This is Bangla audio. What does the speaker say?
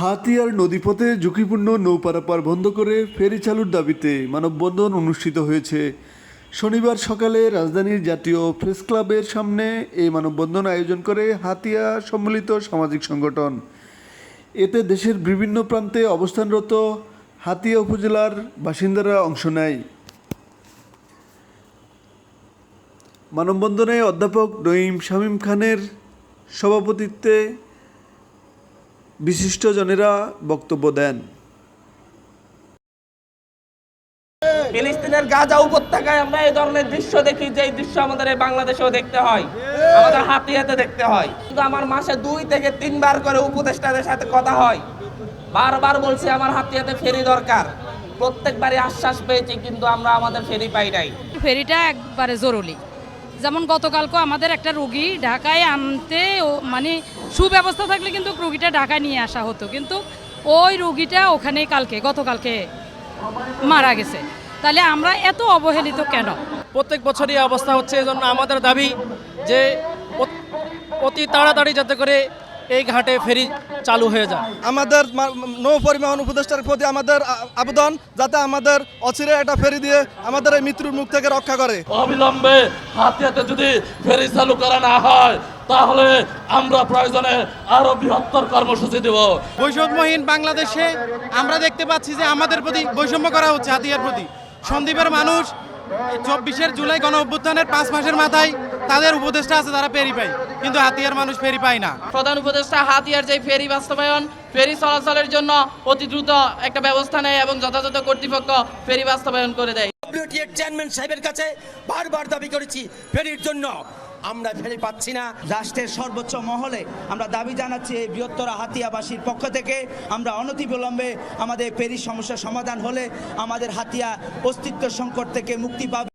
হাতিয়ার নদীপথে ঝুঁকিপূর্ণ নৌ পারাপার বন্ধ করে ফেরি চালুর দাবিতে মানববন্ধন অনুষ্ঠিত হয়েছে। শনিবার সকালে রাজধানীর জাতীয় প্রেস ক্লাবের সামনে এই মানববন্ধন আয়োজন করে হাতিয়া সম্মিলিত সামাজিক সংগঠন। এতে দেশের বিভিন্ন প্রান্তে অবস্থানরত হাতিয়া উপজেলার বাসিন্দারা অংশ নেয়। মানববন্ধনে অধ্যাপক নঈম শামীম খানের সভাপতিত্বে বিশিষ্টজনেরা বক্তব্য দেন। ফিলিস্তিনের গাজা উপত্যকায় আমরা এই ধরনের দৃশ্য দেখি যে দৃশ্য আমাদের এই বাংলাদেশেও দেখতে হয় আমাদের হাতে হাতে দেখতে হয়। কিন্তু আমার মাসে দুই থেকে তিনবার করে উপদেষ্টাদের সাথে কথা হয়। বারবার বলছি আমার হাতে হাতে ফেরি দরকার। প্রত্যেকবারই আশ্বাস পেয়েছি কিন্তু আমরা আমাদের ফেরি পাই নাই। ফেরিটা একবারে জরুরি। যেমন গতকালকে আমাদের একটা রুগী ঢাকায় আনতে মানে সুব্যবস্থা থাকলে কিন্তু রুগীটা ঢাকায় নিয়ে আসা হতো। কিন্তু ওই রুগীটা ওখানে কালকে, গতকালকে মারা গেছে। তাহলে আমরা এত অবহেলিত কেন? প্রত্যেক বছরই অবস্থা হচ্ছে, এজন্য আমাদের দাবি যে অতি তাড়াতাড়ি যাতে করে এই ঘাটে ফেরি চালু হয়ে যায়। আমাদের নৌ পরিবহন উপদেষ্টার প্রতি আমাদের আবেদন যাতে আমাদের অচিরে একটা ফেরি দিয়ে আমাদের এই মৃত্যুর মুখ থেকে রক্ষা করে। অবিলম্বে হাতে হাতে যদি ফেরি চালু করা না হয় তাহলে আমরা প্রয়োজনে আরও বৃহত্তর কর্মসূচি দেব। বৈষম্যহীন বাংলাদেশে আমরা দেখতে পাচ্ছি যে আমাদের প্রতি বৈষম্য করা হচ্ছে হাতিয়ার প্রতি। সন্দীপের মানুষ চব্বিশের জুলাই গণ অভ্যুত্থানের পাঁচ মাসের মাথায় তাদের উপদেষ্টা আছে তারা ফেরি পায়। কিন্তু হাতিয়ার মানুষ ফেরি পায় না। প্রধান উপদেষ্টা হাতিয়ার যে ফেরি বাস্তবায়ন ফেরি চলাচলের জন্য অতি দ্রুত একটা ব্যবস্থা নেয় এবং যথাযথ কর্তৃপক্ষ ফেরি বাস্তবায়ন করে দেয়। ডব্লিউটিএর চেয়ারম্যান সাহেবের কাছে বারবার দাবি করেছি ফেরির জন্য। আমরা ফেরি পাচ্ছি না। রাষ্ট্রের সর্বোচ্চ মহলে আমরা দাবি জানাচ্ছি এই বৃহত্তর হাতিয়াবাসীর পক্ষ থেকে। আমরা অনতিবিলম্বে আমাদের পেরিস সমস্যার সমাধান হলে আমাদের হাতিয়া অস্তিত্ব সংকট থেকে মুক্তি পাবে।